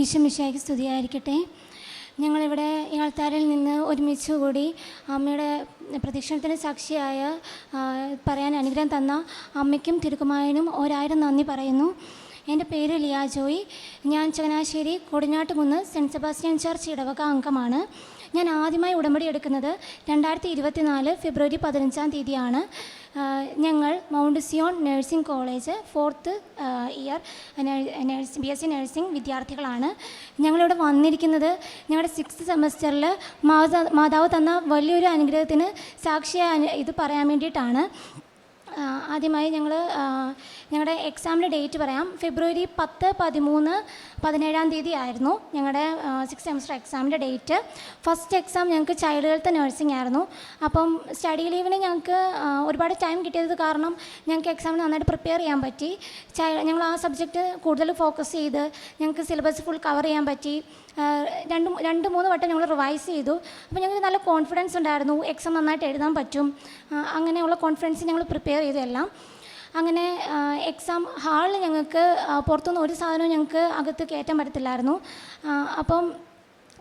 ഈശോമിശായ്ക്ക് സ്തുതിയായിരിക്കട്ടെ. ഞങ്ങളിവിടെ ആൾത്താരിൽ നിന്ന് ഒരുമിച്ച് കൂടി അമ്മയുടെ പ്രദക്ഷിണത്തിന് സാക്ഷിയായ പറയാൻ അനുഗ്രഹം തന്ന അമ്മയ്ക്കും തിരുക്കുമായനും ഒരായിരം നന്ദി പറയുന്നു. എന്റെ പേര് ലിയാ ജോയി. ഞാൻ Changanassery Kodinjattukunnu saint Sebastian church ഇടവക അംഗമാണ്. ഞാൻ ആദ്യമായി ഉടമ്പടി എടുക്കുന്നത് രണ്ടായിരത്തി ഇരുപത്തിനാല് ഫെബ്രുവരി പതിനഞ്ചാം തീയതിയാണ്. ഞങ്ങൾ mount Zion nursing college fourth year nurse B S C nursing വിദ്യാർത്ഥികളാണ്. ഞങ്ങളിവിടെ വന്നിരിക്കുന്നത് ഞങ്ങളുടെ സിക്സ് സെമസ്റ്ററിൽ മാതാ മാതാവ് തന്ന വലിയൊരു അനുഗ്രഹത്തിന് സാക്ഷിയായ ഇത് പറയാൻ വേണ്ടിയിട്ടാണ്. ആദ്യമായി ഞങ്ങൾ ഞങ്ങളുടെ എക്സാമിന്റെ ഡേറ്റ് പറയാം. ഫെബ്രുവരി പത്ത് പതിമൂന്ന് പതിനേഴാം തീയതി ആയിരുന്നു ഞങ്ങളുടെ സിക്സ് സെമസ്റ്റർ എക്സാമിന്റെ ഡേറ്റ് ഫസ്റ്റ് എക്സാം ഞങ്ങൾക്ക് ചൈൽഡ് ഹെൽത്ത് നഴ്സിംഗ് ആയിരുന്നു. അപ്പം സ്റ്റഡി ലീവിന് ഞങ്ങൾക്ക് ഒരുപാട് ടൈം കിട്ടിയത് കാരണം ഞങ്ങൾക്ക് എക്സാമിന് നന്നായിട്ട് പ്രിപ്പയർ ചെയ്യാൻ പറ്റി. ഞങ്ങൾ ആ സബ്ജക്റ്റ് കൂടുതൽ ഫോക്കസ് ചെയ്ത് ഞങ്ങൾക്ക് സിലബസ് ഫുൾ കവർ ചെയ്യാൻ പറ്റി. രണ്ട് രണ്ട് മൂന്ന് വട്ടം ഞങ്ങൾ റിവൈസ് ചെയ്തു. അപ്പോൾ ഞങ്ങൾക്ക് നല്ല കോൺഫിഡൻസ് ഉണ്ടായിരുന്നു. എക്സാം നന്നായിട്ട് എഴുതാൻ പറ്റും. അങ്ങനെയുള്ള കോൺഫിഡൻസ് ഞങ്ങൾ പ്രിപ്പയർ ചെയ്തു എല്ലാം അങ്ങനെ എക്സാം ഹാളിൽ ഞങ്ങൾക്ക് പുറത്തുനിന്ന് ഒരു സാധനവും ഞങ്ങൾക്ക് അകത്ത് കയറ്റാൻ പറ്റത്തില്ലായിരുന്നു. അപ്പം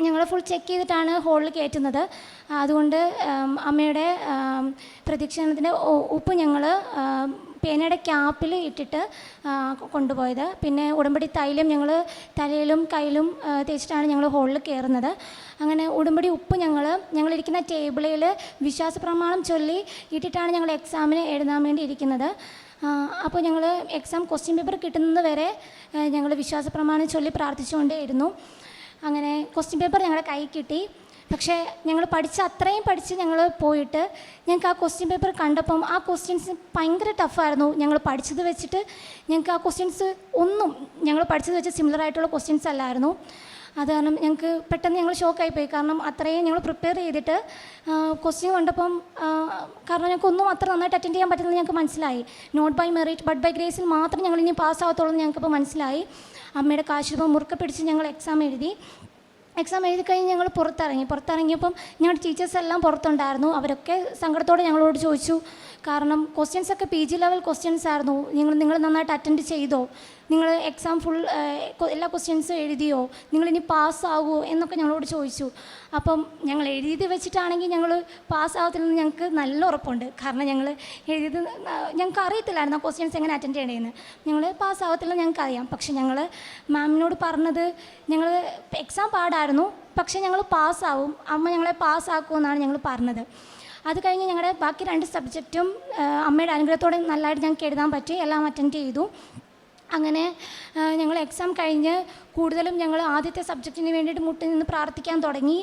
ഞങ്ങൾ ഫുൾ ചെക്ക് ചെയ്തിട്ടാണ് ഹോളിൽ കയറ്റുന്നത്. അതുകൊണ്ട് അമ്മയുടെ പ്രദക്ഷിണത്തിന്റെ ഉപ്പ് ഞങ്ങൾ പേനയുടെ ക്യാപ്പിൽ ഇട്ടിട്ട് കൊണ്ടുപോയത്. പിന്നെ ഉടമ്പടി തൈലം ഞങ്ങൾ തലയിലും കയ്യിലും തേച്ചിട്ടാണ് ഞങ്ങൾ ഹോളിൽ കയറുന്നത്. അങ്ങനെ ഉടമ്പടി ഉപ്പ് ഞങ്ങൾ ഞങ്ങളിരിക്കുന്ന ടേബിളിൽ വിശ്വാസ പ്രമാണം ചൊല്ലി ഇട്ടിട്ടാണ് ഞങ്ങൾ എക്സാമിന് എഴുതാൻ വേണ്ടി ഇരിക്കുന്നത്. അപ്പോൾ ഞങ്ങൾ എക്സാം ക്വസ്റ്റ്യൻ പേപ്പർ കിട്ടുന്നത് വരെ ഞങ്ങൾ വിശ്വാസ പ്രമാണം ചൊല്ലി പ്രാർത്ഥിച്ചുകൊണ്ടേയിരുന്നു. അങ്ങനെ ക്വസ്റ്റ്യൻ പേപ്പർ ഞങ്ങളുടെ കൈ കിട്ടി. പക്ഷേ ഞങ്ങൾ പഠിച്ച അത്രയും പഠിച്ച് ഞങ്ങൾ പോയിട്ട് ഞങ്ങൾക്ക് ആ ക്വസ്റ്റ്യൻ പേപ്പർ കണ്ടപ്പം ആ ക്വസ്റ്റ്യൻസ് ഭയങ്കര ടഫായിരുന്നു ഞങ്ങൾ പഠിച്ചത് വെച്ചിട്ട് ഞങ്ങൾക്ക് ആ ക്വസ്റ്റ്യൻസ് ഒന്നും ഞങ്ങൾ പഠിച്ചത് വെച്ച് സിമിലർ ആയിട്ടുള്ള ക്വസ്റ്റ്യൻസ് അല്ലായിരുന്നു. അത് കാരണം ഞങ്ങൾക്ക് പെട്ടെന്ന് ഞങ്ങൾ ഷോക്കായി പോയി. കാരണം അത്രയും ഞങ്ങൾ പ്രിപ്പയർ ചെയ്തിട്ട് ക്വസ്റ്റ്യൻ കണ്ടപ്പം കാരണം ഞങ്ങൾക്ക് ഒന്നും അത്ര നന്നായിട്ട് അറ്റൻഡ് ചെയ്യാൻ പറ്റുന്നത് ഞങ്ങൾക്ക് മനസ്സിലായി. Not by merit but by ഗ്രേസിൽ മാത്രം ഞങ്ങൾ ഇനി പാസ്സാകത്തുള്ളൂ എന്ന് ഞങ്ങൾക്കിപ്പോൾ മനസ്സിലായി. അമ്മയുടെ കാശുരൂപം മുറുക്കെ പിടിച്ച് ഞങ്ങൾ എക്സാം എഴുതി. എക്സാം എഴുതി കഴിഞ്ഞ് ഞങ്ങൾ പുറത്തിറങ്ങി. പുറത്തിറങ്ങിയപ്പം ഞങ്ങളുടെ ടീച്ചേഴ്സ് എല്ലാം പുറത്തുണ്ടായിരുന്നു. അവരൊക്കെ സങ്കടത്തോടെ ഞങ്ങളോട് ചോദിച്ചു. കാരണം ക്വസ്റ്റ്യൻസ് ഒക്കെ പി ജി ലെവൽ ക്വസ്റ്റ്യൻസ് ആയിരുന്നു. നിങ്ങൾ നിങ്ങൾ നന്നായിട്ട് അറ്റൻഡ് ചെയ്തോ? നിങ്ങൾ എക്സാം ഫുൾ എല്ലാ ക്വസ്റ്റ്യൻസും എഴുതിയോ? നിങ്ങൾ ഇനി പാസ്സാകുമോ എന്നൊക്കെ ഞങ്ങളോട് ചോദിച്ചു. അപ്പം ഞങ്ങൾ എഴുതി വെച്ചിട്ടാണെങ്കിൽ ഞങ്ങൾ പാസ്സാകത്തില്ലെന്ന് ഞങ്ങൾക്ക് നല്ല ഉറപ്പുണ്ട്. കാരണം ഞങ്ങൾ എഴുതിയത് ഞങ്ങൾക്ക് അറിയത്തില്ലായിരുന്നു ആ ക്വസ്റ്റ്യൻസ് എങ്ങനെ അറ്റൻഡ് ചെയ്യണേന്ന്. ഞങ്ങൾ പാസ്സാകത്തില്ലെന്ന് ഞങ്ങൾക്ക് അറിയാം. പക്ഷെ ഞങ്ങൾ മാമിനോട് പറഞ്ഞത് ഞങ്ങൾ എക്സാം പാടായിരുന്നു. പക്ഷേ ഞങ്ങൾ പാസ്സാവും അമ്മ ഞങ്ങളെ പാസ്സാക്കുമെന്നാണ് ഞങ്ങൾ പറഞ്ഞത്. അത് കഴിഞ്ഞ് ഞങ്ങളുടെ ബാക്കി രണ്ട് സബ്ജക്റ്റും അമ്മയുടെ അനുഗ്രഹത്തോടെ നല്ലതായിട്ട് ഞങ്ങൾക്ക് എഴുതാൻ പറ്റി. എല്ലാം അറ്റൻഡ് ചെയ്തു. അങ്ങനെ ഞങ്ങൾ എക്സാം കഴിഞ്ഞ് കൂടുതലും ഞങ്ങൾ ആദ്യത്തെ സബ്ജക്റ്റിന് വേണ്ടിയിട്ട് മുട്ടിൽ നിന്ന് പ്രാർത്ഥിക്കാൻ തുടങ്ങി.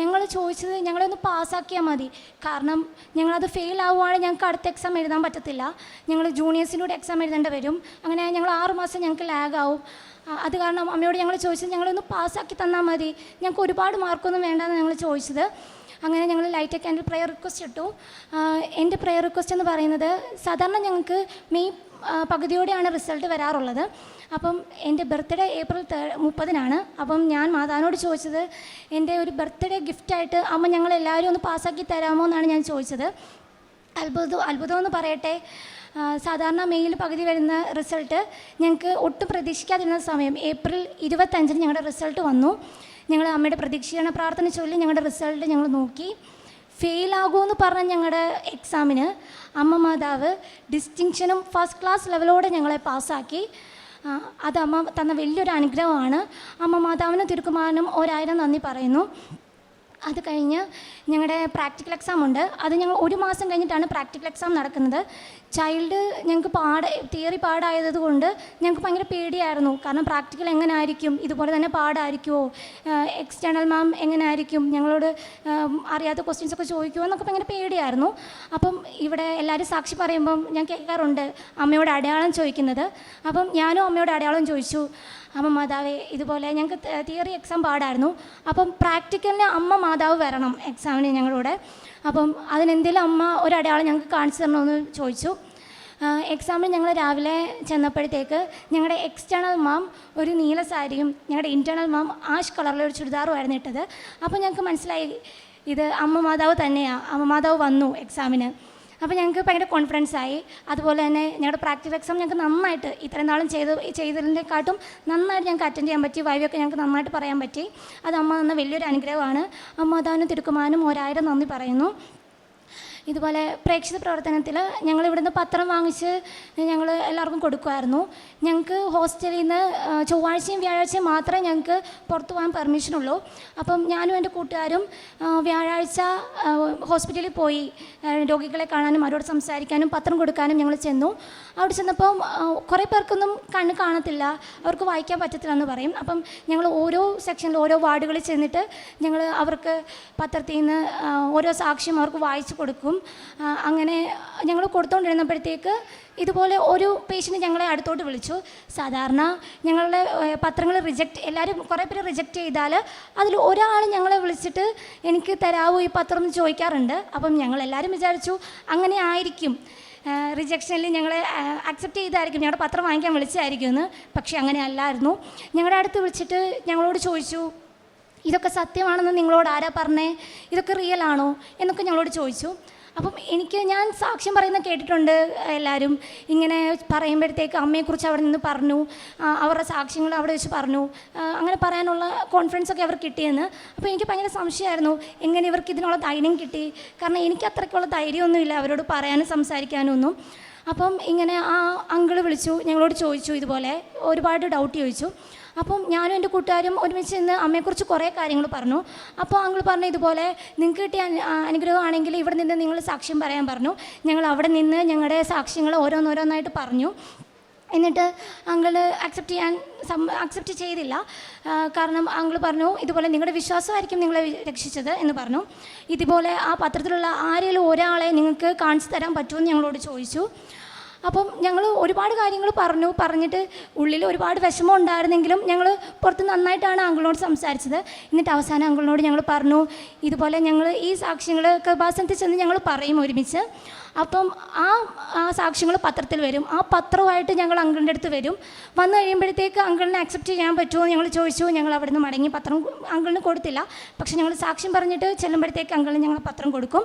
ഞങ്ങൾ ചോദിച്ചത് ഞങ്ങളെ ഒന്ന് പാസ്സാക്കിയാൽ മതി. കാരണം ഞങ്ങളത് ഫെയിൽ ആവുകയാണെങ്കിൽ ഞങ്ങൾക്ക് അടുത്ത എക്സാം എഴുതാൻ പറ്റത്തില്ല. ഞങ്ങൾ ജൂനിയേഴ്സിനോട് എക്സാം എഴുതേണ്ടി വരും. അങ്ങനെ ഞങ്ങൾ ആറുമാസം ഞങ്ങൾക്ക് ലാഗ് ആവും. അത് കാരണം അമ്മയോട് ഞങ്ങൾ ചോദിച്ചത് ഞങ്ങളൊന്ന് പാസ്സാക്കി തന്നാൽ മതി. ഞങ്ങൾക്ക് ഒരുപാട് മാർക്കൊന്നും വേണ്ടെന്ന് ഞങ്ങൾ ചോദിച്ചത്. അങ്ങനെ ഞങ്ങൾ ലൈറ്റ് ക്യാൻഡിൽ പ്രയർ റിക്വസ്റ്റ് ഇട്ടു. എന്റെ പ്രയർ റിക്വസ്റ്റ് എന്ന് പറയുന്നത് സാധാരണ ഞങ്ങൾക്ക് മെയ് പകുതിയോടെയാണ് റിസൾട്ട് വരാറുള്ളത്. അപ്പം എന്റെ ബർത്ത്ഡേ ഏപ്രിൽ തേ മുപ്പതിനാണ്. അപ്പം ഞാൻ മാതാവിനോട് ചോദിച്ചത് എന്റെ ഒരു ബർത്ത്ഡേ ഗിഫ്റ്റായിട്ട് അമ്മ ഞങ്ങൾ എല്ലാവരും ഒന്ന് പാസ്സാക്കി തരാമോ എന്നാണ് ഞാൻ ചോദിച്ചത്. അത്ഭുതം അത്ഭുതം എന്ന് പറയട്ടെ. സാധാരണ മെയിൽ പകുതി വരുന്ന റിസൾട്ട് ഞങ്ങൾക്ക് ഒട്ടും പ്രതീക്ഷിക്കാതിരുന്ന സമയം ഏപ്രിൽ ഇരുപത്തഞ്ചിന് ഞങ്ങളുടെ റിസൾട്ട് വന്നു. ഞങ്ങൾ അമ്മയുടെ പ്രതീക്ഷീകരണ പ്രാർത്ഥന ചൊല്ലി ഞങ്ങളുടെ റിസൾട്ട് ഞങ്ങൾ നോക്കി. ഫെയിൽ ആകുമെന്ന് പറഞ്ഞ ഞങ്ങളുടെ എക്സാമിന് അമ്മ മാതാവ് ഡിസ്റ്റിങ്ഷനും ഫസ്റ്റ് ക്ലാസ് ലെവലോടെ ഞങ്ങളെ പാസ്സാക്കി അത് അമ്മ തന്ന വലിയൊരു അനുഗ്രഹമാണ്. അമ്മ മാതാവിന് തിരുക്കുമാരനും ഒരായിരം നന്ദി പറയുന്നു. അത് കഴിഞ്ഞ് ഞങ്ങളുടെ പ്രാക്ടിക്കൽ എക്സാം ഉണ്ട്. അത് ഞങ്ങൾ ഒരു മാസം കഴിഞ്ഞിട്ടാണ് പ്രാക്ടിക്കൽ എക്സാം നടക്കുന്നത്. ചൈൽഡ് ഞങ്ങൾക്ക് പാട തിയറി പാടായത് കൊണ്ട് ഞങ്ങൾക്ക് ഭയങ്കര പേടിയായിരുന്നു. കാരണം പ്രാക്ടിക്കൽ എങ്ങനെ ആയിരിക്കും ഇതുപോലെ തന്നെ പാടായിരിക്കുമോ എക്സ്റ്റേണൽ മാം എങ്ങനെ ആയിരിക്കും ഞങ്ങളോട് അറിയാത്ത ക്വസ്റ്റ്യൻസ് ഒക്കെ ചോദിക്കുമോ എന്നൊക്കെ ഭയങ്കര പേടിയായിരുന്നു. അപ്പം ഇവിടെ എല്ലാവരും സാക്ഷി പറയുമ്പം ഞാൻ കേൾക്കാറുണ്ട് അമ്മയോട് അടയാളം ചോദിക്കുന്നത്. അപ്പം ഞാനും അമ്മയോട് അടയാളം ചോദിച്ചു. അമ്മ മാതാവേ ഇതുപോലെ ഞങ്ങൾക്ക് തിയറി എക്സാം പാടായിരുന്നു. അപ്പം പ്രാക്ടിക്കലിന് അമ്മ മാതാവ് വരണം എക്സാമിന് ഞങ്ങളുടെ. അപ്പം അതിനെന്തെങ്കിലും അമ്മ ഒരടയാളം ഞങ്ങൾക്ക് കാണിച്ചു തരണമെന്ന് ചോദിച്ചു. എക്സാമിന് ഞങ്ങൾ രാവിലെ ചെന്നപ്പോഴത്തേക്ക് ഞങ്ങളുടെ എക്സ്റ്റേണൽ മാം ഒരു നീല സാരിയും ഞങ്ങളുടെ ഇന്റേണൽ മാം ആഷ് കളറിലെ ചുരിദാറും ആയിരുന്നു ഇട്ടത്. അപ്പോൾ ഞങ്ങൾക്ക് മനസ്സിലായി ഇത് അമ്മ മാതാവ് തന്നെയാണ് അമ്മ മാതാവ് വന്നു എക്സാമിന് അപ്പോൾ ഞങ്ങൾക്ക് ഭയങ്കര കോൺഫിഡൻസ് ആയി. അതുപോലെ തന്നെ ഞങ്ങളുടെ പ്രാക്ടീസ് എക്സാം ഞങ്ങൾക്ക് നന്നായിട്ട് ഇത്രയും നാളും ചെയ്ത് ചെയ്തതിനെക്കാട്ടും നന്നായിട്ട് ഞങ്ങൾക്ക് അറ്റൻഡ് ചെയ്യാൻ പറ്റി. വൈവൊക്കെ ഞങ്ങൾക്ക് നന്നായിട്ട് പറയാൻ പറ്റി. അത് അമ്മ തന്ന വലിയൊരു അനുഗ്രഹമാണ്. അമ്മ താനും തിരുക്കുമാനും ഒരായിരം നന്ദി പറയുന്നു. ഇതുപോലെ പ്രേക്ഷിത പ്രവർത്തനത്തിൽ ഞങ്ങൾ ഇവിടുന്ന് പത്രം വാങ്ങിച്ച് ഞങ്ങൾ എല്ലാവർക്കും കൊടുക്കുമായിരുന്നു ഞങ്ങൾക്ക് ഹോസ്റ്റലിൽ നിന്ന് ചൊവ്വാഴ്ചയും വ്യാഴാഴ്ചയും മാത്രമേ ഞങ്ങൾക്ക് പുറത്തു പോകാൻ പെർമിഷനുള്ളൂ. അപ്പം ഞാനും എന്റെ കൂട്ടുകാരും വ്യാഴാഴ്ച ഹോസ്പിറ്റലിൽ പോയി രോഗികളെ കാണാനും അവരോട് സംസാരിക്കാനും പത്രം കൊടുക്കാനും ഞങ്ങൾ ചെന്നു. അവിടെ ചെന്നപ്പോൾ കുറേ പേർക്കൊന്നും കണ്ണ് കാണത്തില്ല. അവർക്ക് വായിക്കാൻ പറ്റത്തില്ല എന്ന് പറയും. അപ്പം ഞങ്ങൾ ഓരോ സെക്ഷനിൽ ഓരോ വാർഡുകളിൽ ചെന്നിട്ട് ഞങ്ങൾ അവർക്ക് പത്രത്തിൽ നിന്ന് ഓരോ സാക്ഷ്യം അവർക്ക് വായിച്ചു കൊടുക്കും. ആ, അങ്ങനെ ഞങ്ങൾ കൊടുത്തുകൊണ്ടിരുന്നപ്പോഴത്തേക്ക് ഇതുപോലെ ഒരു പേഷ്യന്റ് ഞങ്ങളെ അടുത്തോട്ട് വിളിച്ചു. സാധാരണ ഞങ്ങളുടെ പത്രങ്ങൾ റിജക്റ്റ് എല്ലാവരും കുറേ പേര് റിജക്റ്റ് ചെയ്താൽ അതിൽ ഒരാൾ ഞങ്ങളെ വിളിച്ചിട്ട് എനിക്ക് തരാവോ ഈ പത്രം എന്ന് ചോദിക്കാറുണ്ട്. അപ്പം ഞങ്ങൾ എല്ലാവരും വിചാരിച്ചു അങ്ങനെ ആയിരിക്കും. റിജക്ഷനിൽ ഞങ്ങളെ അക്സെപ്റ്റ് ചെയ്തായിരിക്കും. ഞങ്ങളുടെ പത്രം വാങ്ങിക്കാൻ വിളിച്ചായിരിക്കും എന്ന്. പക്ഷേ അങ്ങനെ അല്ലായിരുന്നു. ഞങ്ങളുടെ അടുത്ത് വിളിച്ചിട്ട് ഞങ്ങളോട് ചോദിച്ചു ഇതൊക്കെ സത്യമാണെന്ന് നിങ്ങളോട് ആരാ പറഞ്ഞേ? ഇതൊക്കെ റിയൽ ആണോ? എന്നൊക്കെ ഞങ്ങളോട് ചോദിച്ചു. അപ്പം എനിക്ക് ഞാൻ സാക്ഷ്യം പറയുന്ന കേട്ടിട്ടുണ്ട് എല്ലാവരും. ഇങ്ങനെ പറയുമ്പോഴത്തേക്ക് അമ്മയെക്കുറിച്ച് അവിടെ നിന്ന് പറഞ്ഞു. അവരുടെ സാക്ഷ്യങ്ങൾ അവിടെ വെച്ച് പറഞ്ഞു. അങ്ങനെ പറയാനുള്ള കോൺഫിഡൻസ് ഒക്കെ അവർക്ക് കിട്ടിയെന്ന്. അപ്പോൾ എനിക്ക് ഭയങ്കര സംശയമായിരുന്നു. എങ്ങനെ ഇവർക്ക് ഇതിനുള്ള ധൈര്യം കിട്ടി? കാരണം എനിക്ക് അത്രയ്ക്കുള്ള ധൈര്യമൊന്നുമില്ല അവരോട് പറയാനും സംസാരിക്കാനും ഒന്നും. അപ്പം ഇങ്ങനെ ആ അങ്കിൾ വിളിച്ചു ഞങ്ങളോട് ചോദിച്ചു ഇതുപോലെ. ഒരുപാട് ഡൗട്ട് ചോദിച്ചു. അപ്പം ഞാനും എന്റെ കൂട്ടുകാരും ഒരുമിച്ച് നിന്ന് അമ്മയെക്കുറിച്ച് കുറേ കാര്യങ്ങൾ പറഞ്ഞു. അപ്പോൾ അങ്കിൾ പറഞ്ഞു ഇതുപോലെ നിങ്ങൾക്ക് കിട്ടിയ അനുഗ്രഹമാണെങ്കിൽ ഇവിടെ നിന്ന് നിങ്ങൾ സാക്ഷ്യം പറയാൻ പറഞ്ഞു. ഞങ്ങൾ അവിടെ നിന്ന് ഞങ്ങളുടെ സാക്ഷ്യങ്ങൾ ഓരോന്നോരോന്നായിട്ട് പറഞ്ഞു. എന്നിട്ട് അങ്കിൾ അക്സെപ്റ്റ് ചെയ്യാൻ സം അക്സെപ്റ്റ് ചെയ്തില്ല. കാരണം അങ്കിൾ പറഞ്ഞു ഇതുപോലെ നിങ്ങളുടെ വിശ്വാസമായിരിക്കും നിങ്ങളെ രക്ഷിച്ചത് എന്ന് പറഞ്ഞു. ഇതുപോലെ ആ പത്രത്തിലുള്ള ആരെങ്കിലും ഒരാളെ നിങ്ങൾക്ക് കാണിച്ചു തരാൻ പറ്റുമെന്ന് ഞങ്ങളോട് ചോദിച്ചു. അപ്പം ഞങ്ങൾ ഒരുപാട് കാര്യങ്ങൾ പറഞ്ഞു. പറഞ്ഞിട്ട് ഉള്ളിൽ ഒരുപാട് വിഷമം ഉണ്ടായിരുന്നെങ്കിലും ഞങ്ങൾ പുറത്ത് നന്നായിട്ടാണ് അങ്കിളിനോട് സംസാരിച്ചത്. എന്നിട്ട് അവസാനം അങ്കിളിനോട് ഞങ്ങൾ പറഞ്ഞു ഇതുപോലെ ഞങ്ങൾ ഈ സാക്ഷ്യങ്ങൾ കൃപാസനത്തിൽ ചെന്ന് ഞങ്ങൾ പറയും ഒരുമിച്ച്. അപ്പം ആ ആ സാക്ഷ്യങ്ങൾ പത്രത്തിൽ വരും. ആ പത്രമായിട്ട് ഞങ്ങൾ അങ്കിളിന്റെ അടുത്ത് വരും. വന്നു കഴിയുമ്പോഴത്തേക്ക് അങ്കിളിനെ അക്സെപ്റ്റ് ചെയ്യാൻ പറ്റുമോ ഞങ്ങൾ ചോദിച്ചു. ഞങ്ങൾ അവിടെ നിന്ന് മടങ്ങി പത്രം അങ്കിളിന് കൊടുത്തില്ല. പക്ഷേ ഞങ്ങൾ സാക്ഷ്യം പറഞ്ഞിട്ട് ചെല്ലുമ്പോഴത്തേക്ക് അങ്കിളിന് ഞങ്ങൾ പത്രം കൊടുക്കും.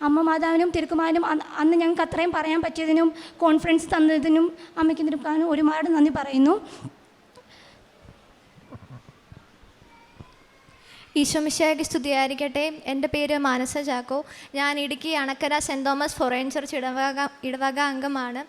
അമ്മ മാതാവിനും തിരുക്കുമാരനും അന്ന് ഞങ്ങൾക്ക് അത്രയും പറയാൻ പറ്റിയതിനും കോൺഫിഡൻസ് തന്നതിനും അമ്മയ്ക്കും തിരുക്കുമാരനും ഒരുപാട് നന്ദി പറയുന്നു. ഈശോമിശയ്ക്ക് സ്തുതിയായിരിക്കട്ടെ. എന്റെ പേര് മാനസ ചാക്കോ. ഞാൻ Idukki Anakkara saint Thomas forane church ഇടവക ഇടവക അംഗമാണ്.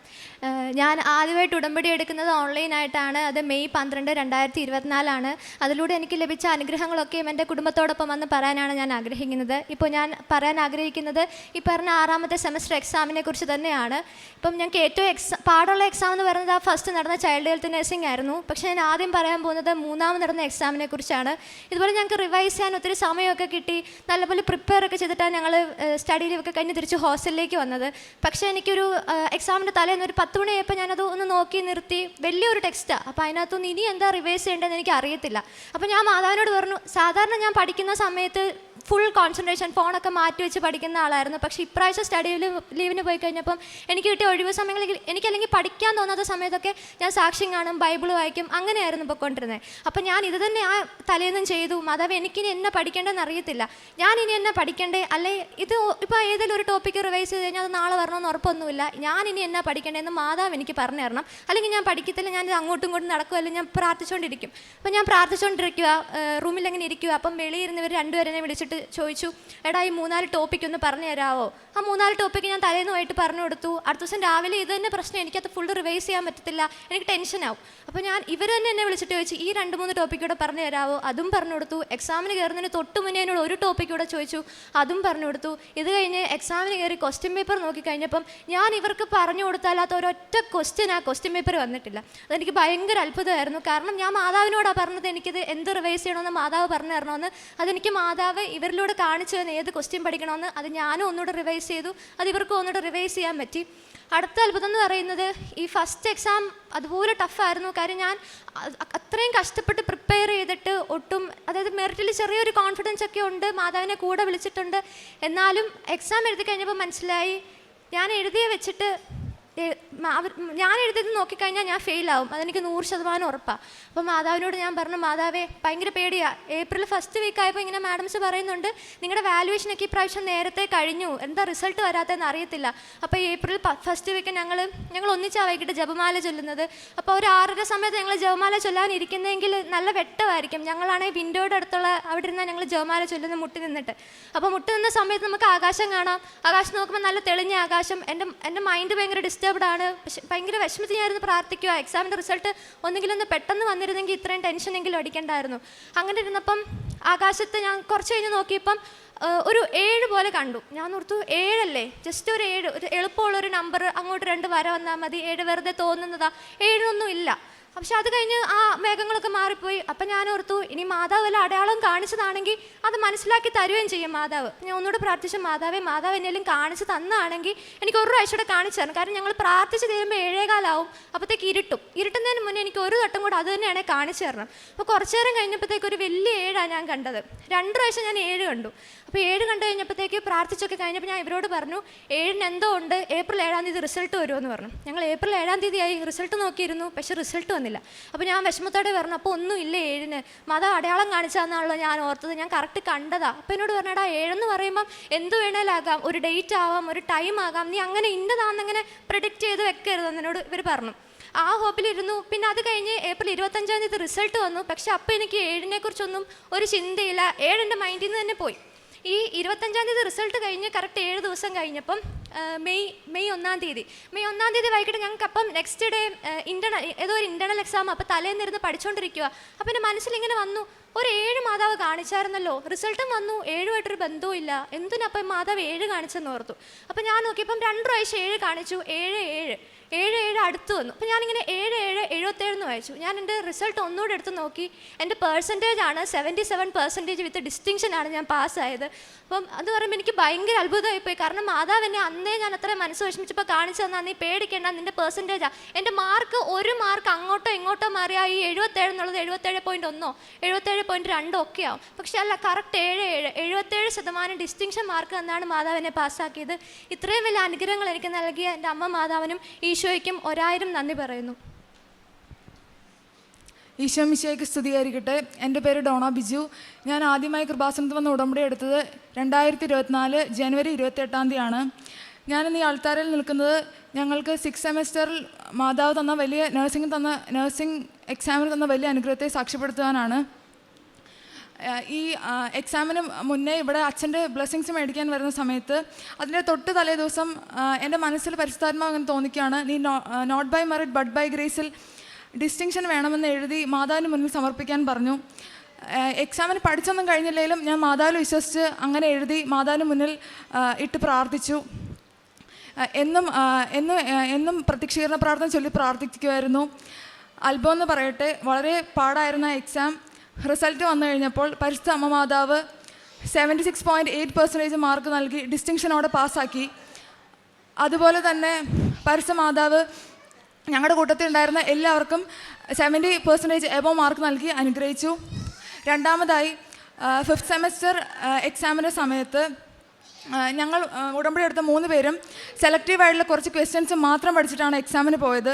ഞാൻ ആദ്യമായിട്ട് ഉടമ്പടി എടുക്കുന്നത് ഓൺലൈനായിട്ടാണ് അത് മെയ് പന്ത്രണ്ട് രണ്ടായിരത്തി ഇരുപത്തിനാലാണ് അതിലൂടെ എനിക്ക് ലഭിച്ച അനുഗ്രഹങ്ങളൊക്കെയും എന്റെ കുടുംബത്തോടൊപ്പം വന്ന് പറയാനാണ് ഞാൻ ആഗ്രഹിക്കുന്നത്. ഇപ്പോൾ ഞാൻ പറയാൻ ആഗ്രഹിക്കുന്നത് ഈ പറഞ്ഞ ആറാമത്തെ സെമസ്റ്റർ എക്സാമിനെ കുറിച്ച് തന്നെയാണ്. ഇപ്പം ഞങ്ങൾക്ക് ഏറ്റവും എക്സാം പാടുള്ള എക്സാം എന്ന് പറയുന്നത് ആ ഫസ്റ്റ് നടന്ന ചൈൽഡ് ഹെൽത്ത് നഴ്സിംഗ് ആയിരുന്നു. പക്ഷേ ഞാൻ ആദ്യം പറയാൻ പോകുന്നത് മൂന്നാമത് നടന്ന എക്സാമിനെ കുറിച്ചാണ്. ഇതുപോലെ ഞങ്ങൾക്ക് റിവൈസ് ചെയ്യാൻ ഒത്തിരി സമയമൊക്കെ കിട്ടി. നല്ലപോലെ പ്രിപ്പയർ ഒക്കെ ചെയ്തിട്ടാണ് ഞങ്ങൾ സ്റ്റഡി ലീവൊക്കെ കഴിഞ്ഞ് തിരിച്ച് ഹോസ്റ്റലിലേക്ക് വന്നത്. പക്ഷേ എനിക്കൊരു എക്സാമിന്റെ തലേന്ന് ഒരു പത്ത് മണിയായപ്പോൾ ഞാനത് ഒന്ന് നോക്കി നിർത്തി. വലിയൊരു ടെക്സ്റ്റാണ് അപ്പോൾ അതിനകത്തുനിന്ന് ഇനി എന്താ റിവൈസ് ചെയ്യേണ്ടതെന്ന് എനിക്ക് അറിയത്തില്ല അപ്പോൾ ഞാൻ മാതാവിനോട് പറഞ്ഞു സാധാരണ ഞാൻ പഠിക്കുന്ന സമയത്ത് ഫുൾ കോൺസെൻട്രേഷൻ ഫോണൊക്കെ മാറ്റി വെച്ച് പഠിക്കുന്ന ആളായിരുന്നു. പക്ഷേ ഇപ്രാവശ്യം സ്റ്റഡി ലീവിന് പോയി കഴിഞ്ഞപ്പം എനിക്ക് കിട്ടിയ ഒഴിവ് സമയങ്ങളിൽ എനിക്കല്ലെങ്കിൽ പഠിക്കാൻ തോന്നാത്ത സമയത്തൊക്കെ ഞാൻ സാക്ഷ്യം കാണും ബൈബിൾ വായിക്കും അങ്ങനെയായിരുന്നു പൊയ്ക്കൊണ്ടിരുന്നത് അപ്പം ഞാൻ ഇത് തന്നെ ആ തലേന്നും ചെയ്തു. മാതാവ് എനിക്കിനി എന്നെ പഠിക്കേണ്ടതെന്ന് അറിയത്തില്ല. ഞാൻ ഇനി എന്നെ പഠിക്കണ്ടേ? അല്ലെ? ഇത് ഇപ്പോൾ ഏതെങ്കിലും ഒരു ടോപ്പിക്ക് റിവൈസ് ചെയ്ത് കഴിഞ്ഞാൽ അത് നാളെ വരണമെന്ന് ഉറപ്പൊന്നുമില്ല. ഞാൻ ഇനി എന്നാ പഠിക്കേണ്ടതെന്ന് മാതാവ് എനിക്ക് പറഞ്ഞു തരണം. അല്ലെങ്കിൽ ഞാൻ പഠിക്കത്തില്ല ഞാൻ ഇത് അങ്ങോട്ടും ഇങ്ങോട്ടും നടക്കുമല്ലോ ഞാൻ പ്രാർത്ഥിച്ചുകൊണ്ടിരിക്കും അപ്പം ഞാൻ പ്രാർത്ഥിച്ചുകൊണ്ടിരിക്കുക റൂമിൽ അങ്ങനെ ഇരിക്കുക അപ്പം വെളിയിരുന്നവർ രണ്ടുപേരെ വിളിച്ചിട്ട് ചോദിച്ചു എടാ ഈ മൂന്നാൽ ടോപ്പിക് ഒന്ന് പറഞ്ഞു തരാമോ ആ മൂന്നാൽ ടോപ്പിക്ക് ഞാൻ തലേന്നുമായിട്ട് പറഞ്ഞു കൊടുത്തു. അടുത്ത ദിവസം രാവിലെ ഇത് തന്നെ പ്രശ്നം എനിക്കത് ഫുള്ള് റിവൈസ് ചെയ്യാൻ പറ്റത്തില്ല എനിക്ക് ടെൻഷനാവും അപ്പോൾ ഞാൻ ഇവർ തന്നെ എന്നെ വിളിച്ചിട്ട് ചോദിച്ചു ഈ രണ്ട് മൂന്ന് ടോപ്പിക് കൂടെ പറഞ്ഞു തരാമോ അതും പറഞ്ഞു കൊടുത്തു. എക്സാമിന് കയറുന്നതിന് തൊട്ട് മുന്നേ എന്നോട് ഒരു ടോപ്പിക് കൂടെ ചോദിച്ചു അതും പറഞ്ഞു കൊടുത്തു. ഇത് കഴിഞ്ഞ് എക്സാമിന് കയറി ക്വസ്റ്റ്യൻ പേപ്പർ നോക്കി കഴിഞ്ഞപ്പം ഞാൻ ഇവർക്ക് പറഞ്ഞു കൊടുത്താലാത്ത ഒരൊറ്റ ക്വസ്റ്റ്യൻ ആ ക്വസ്റ്റ്യൻ പേപ്പർ വന്നിട്ടില്ല. അതെനിക്ക് ഭയങ്കര അത്ഭുതമായിരുന്നു. കാരണം ഞാൻ മാതാവിനോടാണ് പറഞ്ഞത് എനിക്കിത് എന്ത് റിവൈസ് ചെയ്യണമെന്ന് മാതാവ് പറഞ്ഞു തരണമെന്ന്. അതെനിക്ക് മാതാവ് ഇവരിലൂടെ കാണിച്ചു തന്നെ ഏത് ക്വസ്റ്റ്യൻ പഠിക്കണമെന്ന് അത് ഞാനും ഒന്നുകൂടെ റിവൈസ് ചെയ്തു. അത് ഇവർക്കും ഒന്നുകൂടെ റിവൈസ് ചെയ്യാൻ പറ്റി. അടുത്ത അത്ഭുതം എന്ന് പറയുന്നത് ഈ ഫസ്റ്റ് എക്സാം അതുപോലെ ടഫായിരുന്നു കാര്യം ഞാൻ അത്രയും കഷ്ടപ്പെട്ട് പ്രിപ്പയർ ചെയ്തിട്ട് ഒട്ടും അതായത് മെറിറ്റിൽ ചെറിയൊരു കോൺഫിഡൻസ് ഒക്കെ ഉണ്ട്. മാതാവിനെ കൂടെ വിളിച്ചിട്ടുണ്ട്. എന്നാലും എക്സാം എഴുതി കഴിഞ്ഞപ്പോൾ മനസ്സിലായി. ഞാൻ എഴുതിയ വെച്ചിട്ട് അവർ ഞാൻ എഴുതിയത് നോക്കിക്കഴിഞ്ഞാൽ ഞാൻ ഫെയിലാവും അതെനിക്ക് നൂറ് ശതമാനം ഉറപ്പാണ് അപ്പോൾ മാതാവിനോട് ഞാൻ പറഞ്ഞു മാതാവേ ഭയങ്കര പേടിയാണ് ഏപ്രിൽ ഫസ്റ്റ് വീക്ക് ആയപ്പോൾ ഇങ്ങനെ മാഡംസ് പറയുന്നുണ്ട് നിങ്ങളുടെ വാലുവേഷനൊക്കെ പ്രാവശ്യം നേരത്തെ കഴിഞ്ഞു. എന്താ റിസൾട്ട് വരാത്തതെന്ന് അറിയത്തില്ല. അപ്പോൾ ഏപ്രിൽ ഫസ്റ്റ് വീക്ക് ഞങ്ങൾ ഞങ്ങൾ ഒന്നിച്ചാ വൈകിട്ട് ജപമാല ചൊല്ലുന്നത്. അപ്പോൾ ഒരു ആറര സമയത്ത് ഞങ്ങൾ ജപമാല ചൊല്ലാനിരിക്കുന്നെങ്കിൽ നല്ല വെട്ടമായിരിക്കും. ഞങ്ങളാണെങ്കിൽ വിൻഡോയുടെ അടുത്തുള്ള അവിടെ ഇരുന്നാൽ ഞങ്ങൾ ജപമാല ചൊല്ലുന്ന മുട്ടി നിന്നിട്ട്. അപ്പോൾ മുട്ടി നിന്ന സമയത്ത് നമുക്ക് ആകാശം കാണാം. ആകാശം നോക്കുമ്പോൾ നല്ല തെളിഞ്ഞ ആകാശം. എന്റെ എന്റെ മൈൻഡ് ഭയങ്കര ഡിസ്റ്റർബ്ഡ് ആണ് ഭയങ്കര വിഷമത്തിൽ ഞാനിരുന്ന് പ്രാർത്ഥിക്കുക എക്സാമിന്റെ റിസൾട്ട് ഒന്നെങ്കിലും ഒന്ന് പെട്ടെന്ന് വന്നിരുന്നെങ്കിൽ ഇത്രയും ടെൻഷനെങ്കിലും അടിക്കണ്ടായിരുന്നു. അങ്ങനെ ഇരുന്നപ്പം ആകാശത്ത് ഞാൻ കുറച്ച് കഴിഞ്ഞ് നോക്കിയപ്പം ഒരു ഏഴ് പോലെ കണ്ടു. ഞാൻ ഓർത്തു ഏഴല്ലേ? ജസ്റ്റ് ഒരു ഏഴ് ഒരു എളുപ്പമുള്ള ഒരു നമ്പർ അങ്ങോട്ട് രണ്ട് വര വന്നാൽ മതി. ഏഴ് വെറുതെ തോന്നുന്നതാ. ഏഴൊന്നും ഇല്ല. പക്ഷെ അത് കഴിഞ്ഞ് ആ മേഘങ്ങളൊക്കെ മാറിപ്പോയി. അപ്പം ഞാൻ ഓർത്തു ഇനി മാതാവ് വല്ല അടയാളം കാണിച്ചതാണെങ്കിൽ അത് മനസ്സിലാക്കി തരുകയും ചെയ്യും മാതാവ്. ഞാൻ ഒന്നുകൂടെ പ്രാർത്ഥിച്ച മാതാവേ മാതാവ് എന്നെങ്കിലും കാണിച്ച് തന്നാണെങ്കിൽ എനിക്ക് ഒരു പ്രാവശ്യം കൂടെ കാണിച്ചു തരണം. കാരണം ഞങ്ങൾ പ്രാർത്ഥിച്ച് തീരുമ്പോൾ ഏഴേകാലാവും. അപ്പോഴത്തേക്ക് ഇരുട്ടും. ഇരുട്ടുന്നതിന് മുന്നേ എനിക്ക് ഒരു തട്ടം കൂടെ അത് തന്നെയാണ് കാണിച്ചു തരണം. അപ്പോൾ കുറച്ച് നേരം കഴിഞ്ഞപ്പോഴത്തേക്ക് ഒരു വലിയ ഏഴാണ് ഞാൻ കണ്ടത്. രണ്ട് പ്രാവശ്യം ഞാൻ ഏഴ് കണ്ടു. അപ്പോൾ ഏഴ് കണ്ടു കഴിഞ്ഞപ്പോഴത്തേക്ക് പ്രാർത്ഥിച്ചൊക്കെ കഴിഞ്ഞപ്പോൾ ഞാൻ ഇവരോട് പറഞ്ഞു ഏഴിന് എന്തോ ഉണ്ട്? ഏപ്രിൽ ഏഴാം തീയതി റിസൾട്ട് വരുമെന്ന് പറഞ്ഞു. ഞങ്ങൾ ഏപ്രിൽ ഏഴാം തീയതി ആയി റിസൾട്ട് നോക്കിയിരുന്നു. പക്ഷെ റിസൾട്ട് വന്നില്ല. അപ്പോൾ ഞാൻ വിഷമത്തോടെ പറഞ്ഞു അപ്പോൾ ഒന്നും ഇല്ല ഏഴിന്? മത അടയാളം കാണിച്ചാന്നാണല്ലോ ഞാൻ ഓർത്തത്. ഞാൻ കറക്റ്റ് കണ്ടതാ. അപ്പം എന്നോട് പറഞ്ഞടാ ഏഴെന്ന് പറയുമ്പം എന്ത് വേണേലാകാം? ഒരു ഡേറ്റ് ആവാം ഒരു ടൈം ആകാം. നീ അങ്ങനെ ഇന്നതാണെന്നങ്ങനെ പ്രഡിക്റ്റ് ചെയ്ത് വെക്കരുത് എന്നോട് ഇവർ പറഞ്ഞു. ആ ഹോപ്പിലിരുന്നു. പിന്നെ അത് കഴിഞ്ഞ് ഏപ്രിൽ ഇരുപത്തഞ്ചാം തീയതി റിസൾട്ട് വന്നു. പക്ഷെ അപ്പോൾ എനിക്ക് ഏഴിനെ കുറിച്ചൊന്നും ഒരു ചിന്തയില്ല. ഏഴെന്റെ മൈൻഡിൽ നിന്ന് തന്നെ പോയി. ഈ ഇരുപത്തഞ്ചാം തീയതി റിസൾട്ട് കഴിഞ്ഞ് കറക്റ്റ് ഏഴ് ദിവസം കഴിഞ്ഞപ്പം മെയ് മെയ് ഒന്നാം തീയതി. മെയ് ഒന്നാം തീയതി വൈകിട്ട് ഞങ്ങൾക്ക് അപ്പം നെക്സ്റ്റ് ഡേ ഇന്റർണൽ ഏതോ ഒരു ഇന്റർണൽ എക്സാം അപ്പോൾ തലേന്നിരുന്ന് പഠിച്ചുകൊണ്ടിരിക്കുക അപ്പം എന്റെ മനസ്സിലിങ്ങനെ വന്നു ഒരു ഏഴ് മാതാവ് കാണിച്ചായിരുന്നല്ലോ. റിസൾട്ടും വന്നു. ഏഴുമായിട്ടൊരു ബന്ധവും ഇല്ല. എന്തിനപ്പം മാതാവ് ഏഴ് കാണിച്ചെന്ന് ഓർത്തു. അപ്പം ഞാൻ നോക്കിയപ്പം രണ്ട് പ്രാവശ്യം ഏഴ് കാണിച്ചു. ഏഴ് ഏഴ്. ഏഴ് ഏഴ് അടുത്ത് വന്നു. അപ്പം ഞാനിങ്ങനെ ഏഴ് ഏഴ് എഴുപത്തേഴ് എന്ന് വായിച്ചു. ഞാൻ എന്റെ റിസൾട്ട് ഒന്നുകൂടെ എടുത്ത് നോക്കി. എന്റെ പേഴ്സന്റേജ് ആണ് seventy seven percentage with distinction ആണ് ഞാൻ പാസ്സായത് അപ്പം അത് പറയുമ്പോൾ എനിക്ക് ഭയങ്കര അത്ഭുതമായി പോയി. കാരണം മാതാവ് എന്നെ അന്നേ ഞാൻ അത്ര മനസ്സ് വിഷമിച്ചപ്പോൾ കാണിച്ചു തന്നാൽ നീ പേടിക്കേണ്ട. നിന്റെ പെർസെന്റേജാണ് എന്റെ മാർക്ക് ഒരു മാർക്ക് അങ്ങോട്ടോ ഇങ്ങോട്ടോ മാറിയാൽ ഈ എഴുപത്തേഴ് എന്നുള്ളത് എഴുപത്തേഴ് പോയിന്റ് ഒന്നോ? എഴുപത്തേഴ് പോയിന്റ് രണ്ടോ ഒക്കെ ആവും. പക്ഷേ അല്ല കറക്റ്റ് ഏഴ് ഏഴ് എഴുപത്തേഴ് ശതമാനം ഡിസ്റ്റിങ്ഷൻ മാർക്ക് എന്നാണ് മാതാവിനെ പാസ്സാക്കിയത്. ഇത്രയും വലിയ അനുഗ്രഹങ്ങൾ എനിക്ക് നൽകിയ എന്റെ അമ്മ മാതാവിനും ഈശോയ്ക്കും ഒരായിരം നന്ദി പറയുന്നു. ഈശോ മിശയ്ക്ക് സ്തുതിയായിരിക്കട്ടെ. എന്റെ പേര് ഡോണ ബിജു. ഞാൻ ആദ്യമായി കൃപാസനത്ത് വന്ന് ഉടമ്പടി എടുത്തത് രണ്ടായിരത്തി ഇരുപത്തിനാല് ജനുവരി ഇരുപത്തെട്ടാം തീയതിയാണ്. ഞാനിന്ന് ഈ ആൾത്താരിൽ നിൽക്കുന്നത് ഞങ്ങൾക്ക് സിക്സ് സെമസ്റ്ററിൽ മാതാവ് തന്ന വലിയ നഴ്സിംഗ് തന്ന നഴ്സിംഗ് എക്സാമിന് തന്ന വലിയ അനുഗ്രഹത്തെ സാക്ഷ്യപ്പെടുത്തുവാനാണ്. ഈ എക്സാമിന് മുന്നേ ഇവിടെ അച്ഛന്റെ ബ്ലെസ്സിങ്സ് മേടിക്കാൻ വരുന്ന സമയത്ത് അതിന്റെ തൊട്ട് തലേ ദിവസം എന്റെ മനസ്സിൽ പരിശുദ്ധാത്മാവ് അങ്ങനെ തോന്നിക്കുകയാണ് നീ not by merit but by ഗ്രേസിൽ distinction വേണമെന്ന് എഴുതി മാതാവിന് മുന്നിൽ സമർപ്പിക്കാൻ പറഞ്ഞു. എക്സാമിന് പഠിച്ചൊന്നും കഴിഞ്ഞില്ലെങ്കിലും ഞാൻ മാതാവിൽ വിശ്വസിച്ച് അങ്ങനെ എഴുതി മാതാവിന് മുന്നിൽ ഇട്ട് പ്രാർത്ഥിച്ചു. എന്നും എന്നും എന്നും പ്രത്യക്ഷീകരണ പ്രാർത്ഥന ചൊല്ലി പ്രാർത്ഥിക്കുമായിരുന്നു. അത്ഭുതം എന്ന് പറയട്ടെ വളരെ പാടായിരുന്ന എക്സാം റിസൾട്ട് വന്നു കഴിഞ്ഞപ്പോൾ പരിസ്ഥിതി അമ്മ മാതാവ് seventy six point eight percentage mark നൽകി ഡിസ്റ്റിങ്ഷനോടെ പാസ്സാക്കി അതുപോലെ തന്നെ പരിശുദ്ധ മാതാവ് ഞങ്ങളുടെ കൂട്ടത്തിൽ ഉണ്ടായിരുന്ന എല്ലാവർക്കും സെവന്റി പെർസെന്റേജ് എബോ മാർക്ക് നൽകി അനുഗ്രഹിച്ചു. രണ്ടാമതായി ഫിഫ്ത്ത് സെമസ്റ്റർ എക്സാമിന്റെ സമയത്ത് ഞങ്ങൾ ഉടമ്പടി എടുത്ത മൂന്ന് പേരും സെലക്റ്റീവായിട്ടുള്ള കുറച്ച് ക്വസ്റ്റ്യൻസ് മാത്രം പഠിച്ചിട്ടാണ് എക്സാമിന് പോയത്.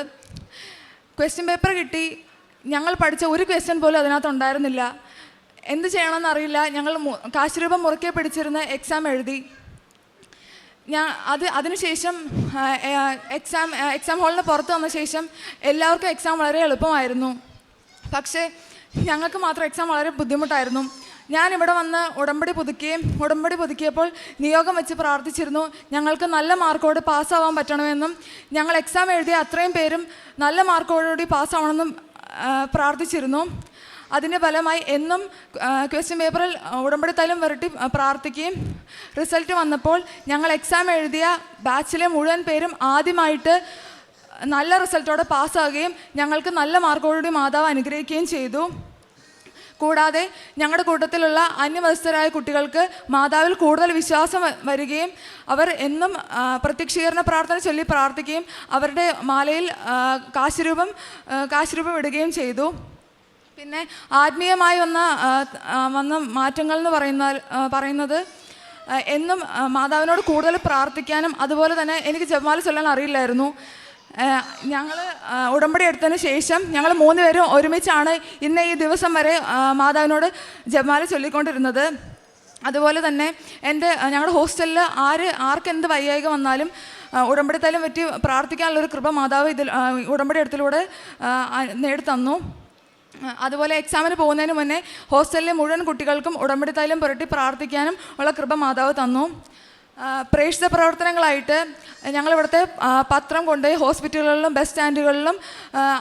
ക്വസ്റ്റ്യൻ പേപ്പർ കിട്ടി ഞങ്ങൾ പഠിച്ച ഒരു ക്വസ്റ്റ്യൻ പോലും അതിനകത്ത് ഉണ്ടായിരുന്നില്ല. എന്ത് ചെയ്യണമെന്ന് അറിയില്ല. ഞങ്ങൾ കാശുരൂപം മുറുക്കെ പിടിച്ചിരുന്ന് എക്സാം എഴുതി. ഞാൻ അത് അതിനുശേഷം എക്സാം എക്സാം ഹാളിന് പുറത്ത് വന്ന ശേഷം എല്ലാവർക്കും എക്സാം വളരെ എളുപ്പമായിരുന്നു. പക്ഷേ ഞങ്ങൾക്ക് മാത്രം എക്സാം വളരെ ബുദ്ധിമുട്ടായിരുന്നു. ഞാൻ ഇവിടെ വന്ന് ഉടമ്പടി പുതുക്കുകയും ഉടമ്പടി പുതുക്കിയപ്പോൾ നിയോഗം വെച്ച് പ്രാർത്ഥിച്ചിരുന്നു. ഞങ്ങൾക്ക് നല്ല മാർക്കോട് പാസ്സാവാൻ പറ്റണമെന്നും ഞങ്ങൾ എക്സാം എഴുതിയ അത്രയും പേരും നല്ല മാർക്കോടുകൂടി പാസ്സാവണമെന്നും പ്രാർത്ഥിച്ചിരുന്നു. അതിന്റെ ഫലമായി എന്നും ക്വസ്റ്റ്യൻ പേപ്പറിൽ ഉടമ്പടി തലം വരട്ടി പ്രാർത്ഥിക്കുകയും റിസൾട്ട് വന്നപ്പോൾ ഞങ്ങൾ എക്സാം എഴുതിയ ബാച്ചിലെ മുഴുവൻ പേരും ആദ്യമായിട്ട് നല്ല റിസൾട്ടോടെ പാസ്സാകുകയും ഞങ്ങൾക്ക് നല്ല മാർക്കോടുകൂടി മാതാവ് അനുഗ്രഹിക്കുകയും ചെയ്തു. കൂടാതെ ഞങ്ങളുടെ കൂട്ടത്തിലുള്ള അന്യമതസ്ഥരായ കുട്ടികൾക്ക് മാതാവിൽ കൂടുതൽ വിശ്വാസം വരികയും അവർ എന്നും പ്രത്യക്ഷീകരണ പ്രാർത്ഥന ചൊല്ലി പ്രാർത്ഥിക്കുകയും അവരുടെ മാലയിൽ കാശുരൂപം കാശുരൂപം ഇടുകയും ചെയ്തു. പിന്നെ ആത്മീയമായി വന്ന വന്ന മാറ്റങ്ങൾ എന്ന് പറയുന്ന പറയുന്നത് എന്നും മാതാവിനോട് കൂടുതൽ പ്രാർത്ഥിക്കാനും അതുപോലെ തന്നെ എനിക്ക് ജപമാല ചൊല്ലാൻ അറിയില്ലായിരുന്നു. ഞങ്ങൾ ഉടമ്പടി എടുത്തതിന് ശേഷം ഞങ്ങൾ മൂന്നുപേരും ഒരുമിച്ചാണ് ഇന്ന് ഈ ദിവസം വരെ മാതാവിനോട് ജപമാല ചൊല്ലിക്കൊണ്ടിരുന്നത്. അതുപോലെ തന്നെ എന്റെ ഞങ്ങളുടെ ഹോസ്റ്റലിൽ ആര് ആർക്കെന്ത് വൈകായിക വന്നാലും ആ, ഉടമ്പടി തൈലം പറ്റി പ്രാർത്ഥിക്കാനുള്ളൊരു കൃപ മാതാവ് ഇതിൽ ഉടമ്പടി എടുത്തിലൂടെ നേടിത്തന്നു. അതുപോലെ എക്സാമിന് പോകുന്നതിന് മുന്നേ ഹോസ്റ്റലിലെ മുഴുവൻ കുട്ടികൾക്കും ഉടമ്പടി തൈലം പുരട്ടി പ്രാർത്ഥിക്കാനും ഉള്ള കൃപ മാതാവ് തന്നു. പ്രേക്ഷിത പ്രവർത്തനങ്ങളായിട്ട് ഞങ്ങളിവിടുത്തെ പത്രം കൊണ്ട് ഹോസ്പിറ്റലുകളിലും ബസ് സ്റ്റാൻഡുകളിലും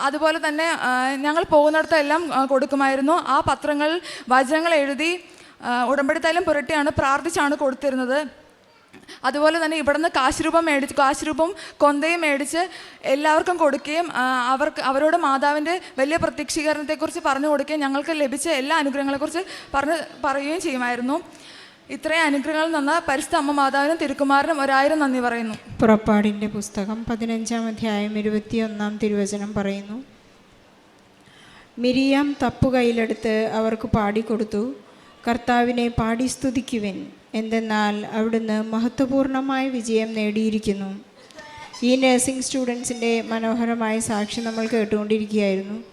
അതുപോലെ തന്നെ ഞങ്ങൾ പോകുന്നിടത്തെല്ലാം കൊടുക്കുമായിരുന്നു. ആ പത്രങ്ങൾ വചനങ്ങൾ എഴുതി ഉടമ്പടിത്തലം ഉടമ്പടി പുരട്ടിയാണ് പ്രാർത്ഥിച്ചാണ് കൊടുത്തിരുന്നത്. അതുപോലെ തന്നെ ഇവിടുന്ന് കാശുരൂപം മേടിച്ച് കാശുരൂപം കൊന്തയും മേടിച്ച് എല്ലാവർക്കും കൊടുക്കുകയും അവർക്ക് അവരോട് മാതാവിന്റെ വലിയ പ്രത്യക്ഷീകരണത്തെക്കുറിച്ച് പറഞ്ഞു കൊടുക്കുകയും ഞങ്ങൾക്ക് ലഭിച്ച എല്ലാ അനുഗ്രഹങ്ങളെക്കുറിച്ച് പറഞ്ഞ് പറയുകയും ചെയ്യുമായിരുന്നു. ഇത്രയും അനുഗ്രഹങ്ങൾ തന്ന പരിശുദ്ധ അമ്മ മാതാവിനും തിരുക്കുമാരനും ഒരായിരം നന്ദി പറയുന്നു. പുറപ്പാടിന്റെ പുസ്തകം പതിനഞ്ചാം അധ്യായം ഇരുപത്തിയൊന്നാം തിരുവചനം പറയുന്നു. മിരിയാം തപ്പു കയ്യിലെടുത്ത് അവർക്ക് പാടിക്കൊടുത്തു. കർത്താവിനെ പാടി സ്തുതിക്കുവിൻ. എന്തെന്നാൽ അവിടുന്ന് മഹത്വപൂർണമായ വിജയം നേടിയിരിക്കുന്നു. ഈ നഴ്സിംഗ് സ്റ്റുഡൻസിന്റെ മനോഹരമായ സാക്ഷി നമ്മൾ കേട്ടുകൊണ്ടിരിക്കുകയായിരുന്നു.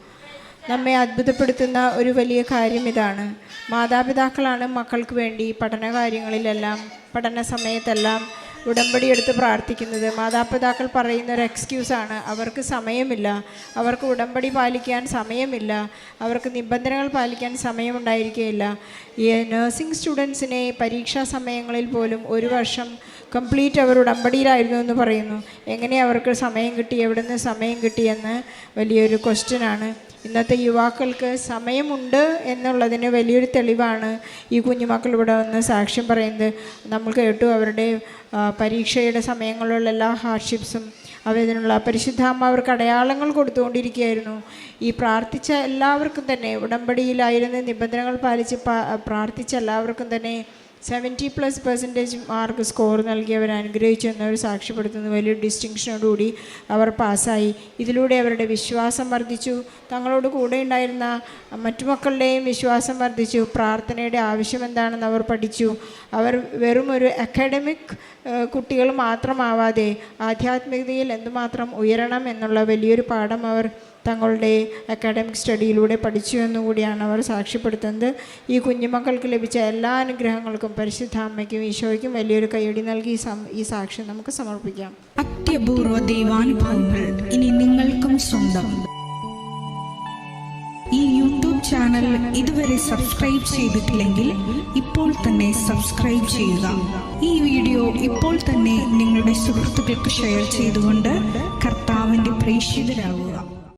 നമ്മെ അത്ഭുതപ്പെടുത്തുന്ന ഒരു വലിയ കാര്യം ഇതാണ്. മാതാപിതാക്കളാണ് മക്കൾക്ക് വേണ്ടി പഠന കാര്യങ്ങളിലെല്ലാം പഠന സമയത്തെല്ലാം ഉടമ്പടി എടുത്ത് പ്രാർത്ഥിക്കുന്നത്. മാതാപിതാക്കൾ പറയുന്ന ഒരു എക്സ്ക്യൂസാണ് അവർക്ക് സമയമില്ല. അവർക്ക് ഉടമ്പടി പാലിക്കാൻ സമയമില്ല. അവർക്ക് നിബന്ധനകൾ പാലിക്കാൻ സമയമുണ്ടായിരിക്കുകയില്ല. ഈ നഴ്സിംഗ് സ്റ്റുഡൻസിനെ പരീക്ഷാ സമയങ്ങളിൽ പോലും ഒരു വർഷം കംപ്ലീറ്റ് അവർ ഉടമ്പടിയിലായിരുന്നു എന്ന് പറയുന്നു. എങ്ങനെ അവർക്ക് സമയം കിട്ടി എവിടെ നിന്ന് സമയം കിട്ടിയെന്ന് വലിയൊരു ക്വസ്റ്റ്യനാണ് ഇന്നത്തെ യുവാക്കൾക്ക് സമയമുണ്ട് എന്നുള്ളതിന് വലിയൊരു തെളിവാണ് ഈ കുഞ്ഞുമക്കൾ ഇവിടെ വന്ന് സാക്ഷ്യം പറയുന്നത്. നമ്മൾ കേട്ടു അവരുടെ പരീക്ഷയുടെ സമയങ്ങളിലുള്ള എല്ലാ ഹാർഡ്ഷിപ്സും അവതിനുള്ള പരിശുദ്ധാമ്മ അവർക്ക് അടയാളങ്ങൾ കൊടുത്തുകൊണ്ടിരിക്കുകയായിരുന്നു. ഈ പ്രാർത്ഥിച്ച എല്ലാവർക്കും തന്നെ ഉടമ്പടിയിലായിരുന്ന നിബന്ധനകൾ പാലിച്ച് പ്രാർത്ഥിച്ച എല്ലാവർക്കും തന്നെ seventy plus percentage mark score നൽകി അവർ അനുഗ്രഹിച്ചു എന്നവർ സാക്ഷ്യപ്പെടുത്തുന്ന. വലിയ ഡിസ്റ്റിങ്ഷനോടുകൂടി അവർ പാസ്സായി. ഇതിലൂടെ അവരുടെ വിശ്വാസം വർദ്ധിച്ചു. തങ്ങളോട് കൂടെ ഉണ്ടായിരുന്ന മറ്റു മക്കളുടെയും വിശ്വാസം വർദ്ധിച്ചു. പ്രാർത്ഥനയുടെ ആവശ്യം എന്താണെന്ന് അവർ പഠിച്ചു. അവർ വെറും ഒരു അക്കാഡമിക് കുട്ടികൾ മാത്രമാവാതെ ആധ്യാത്മികതയിൽ എന്തുമാത്രം ഉയരണം എന്നുള്ള വലിയൊരു പാഠം അവർ തങ്ങളുടെ അക്കാഡമിക് സ്റ്റഡിയിലൂടെ പഠിച്ചു എന്നുകൂടിയാണ് അവർ സാക്ഷ്യപ്പെടുത്തുന്നത്. ഈ കുഞ്ഞുമക്കൾക്ക് ലഭിച്ച എല്ലാ അനുഗ്രഹങ്ങൾക്കും പരിശുദ്ധ അമ്മയ്ക്കും ഈശോയ്ക്കും വലിയൊരു കൈയടി നൽകി ഈ സാക്ഷ്യം നമുക്ക് സമർപ്പിക്കാം. അത്യപൂർവ ദൈവാനുഭവങ്ങൾ ഇനി നിങ്ങൾക്കും സ്വന്തം. ഈ യൂട്യൂബ് ചാനൽ ഇതുവരെ സബ്സ്ക്രൈബ് ചെയ്തിട്ടില്ലെങ്കിൽ ഇപ്പോൾ തന്നെ സബ്സ്ക്രൈബ് ചെയ്യുക. ഈ വീഡിയോ ഇപ്പോൾ തന്നെ നിങ്ങളുടെ സുഹൃത്തുക്കൾക്ക് ഷെയർ ചെയ്തുകൊണ്ട് കർത്താവിന്റെ പ്രേക്ഷിതരാകുക.